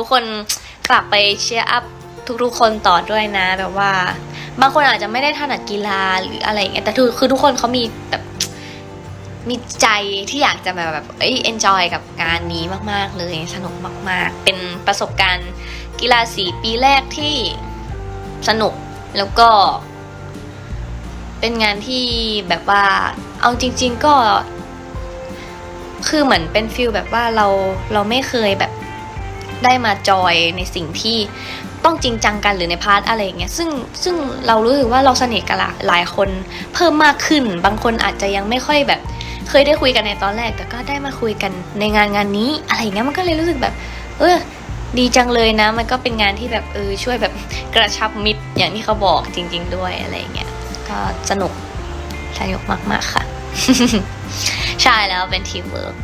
ทุกคนฝากไปเชียร์อัพทุกๆคนต่อด้วยนะ แบบว่า บางคนอาจจะไม่ได้ถนัดกีฬาหรืออะไรอย่างเงี้ยแต่คือคือทุกคนเขามีแบบมีใจที่อยากจะแบบแบบเอ้ย enjoy กับงานนี้มาก ๆ เลยสนุกมาก ๆ เป็นประสบการณ์กีฬาสีปีแรกที่สนุกแล้วก็ เป็นงานที่แบบว่า เอาจริง ๆ ก็ คือเหมือนเป็นฟิลแบบว่าเราเราไม่เคยแบบ ได้มาจอยในสิ่งที่ต้องจริงจังกันหรือในพาร์ทอะไรอย่างเงี้ยซึ่งซึ่งเรารู้สึกว่าเราสนิทกันลายหลายคนเพิ่มมากขึ้น บางคนอาจจะยังไม่ค่อยแบบ เคยได้คุยกันในตอนแรก แต่ก็ได้มาคุยกันในงานงานนี้อะไรอย่างเงี้ยมันก็เลยรู้สึกแบบ เออดีจังเลยนะ มันก็เป็นงานที่แบบเออช่วยแบบกระชับมิตรอย่างที่เขาบอกจริง ๆ ด้วยอะไรอย่างเงี้ยก็สนุกสนุกมาก ๆ ค่ะ ใช่แล้วเป็นทีมเวิร์ก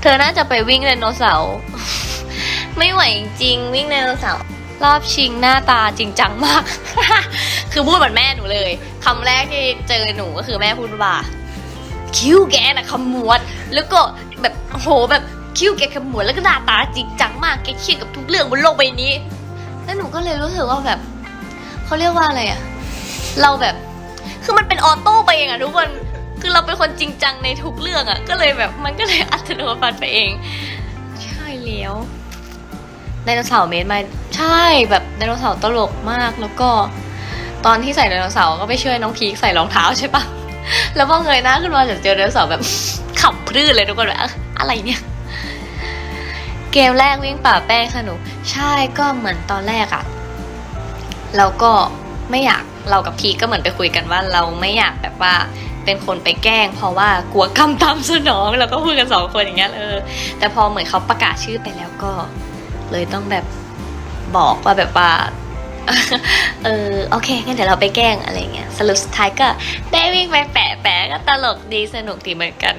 เธอน่าจะไปวิ่งไดโนเสาร์ ไม่ไหวจริงวิ่งไดโนเสาร์รอบชิงหน้าตาจริงจังมาก คือพูดเหมือนแม่หนูเลยคำแรกที่เจอหนูก็คือแม่พูดว่า คิ้วแกนะขมวด แล้วก็แบบโหแบบคิ้วแกขมวดแล้วก็หน้าตาจริงจังมากแกเครียดกับทุกเรื่องบนโลกใบนี้ แล้วหนูก็เลยรู้สึกว่าแบบเขาเรียกว่าอะไรอะเราแบบ คือมันเป็นออโต้ไปเองอะทุกคนคือเราเป็นคนจริงจังในทุกเรื่องอะก็เลยแบบมันก็เลยอัตโนมัติไปเอง ใช่แล้ว ไดโนเสาร์เมดมาใช่แบบไดโนเสาร์ตลกมากแล้วก็ตอนที่ใส่ไดโนเสาร์ก็ไปช่วยน้องพีคใส่รองเท้าใช่ปะแล้วพอเงยหน้าขึ้นมาจะเจอไดโนเสาร์แบบขับพรื้เลยทุกคนแบบอะไรเนี่ยเกมแรกวิ่งป่าแป้งสนุกใช่ก็เหมือนตอนแรกอะเราก็ไม่อยากเรากับพีคก็เหมือนไปคุยกันว่าเราไม่อยากแบบว่าเป็นคนไปแกล้ง เพราะว่ากลัวกรรมตามสนองเราก็พูดกันสองคนอย่างเงี้ยเออแต่พอเหมือนเขาประกาศชื่อไปแล้วก็ เลยต้องแบบบอกว่าแบบว่า เออโอเคงั้นเดี๋ยวเราไปแกล้งอะไรเงี้ยสรุปสุดท้ายก็ได้วิ่งไปแปะแปะก็ตลกดีสนุกดีเหมือนกัน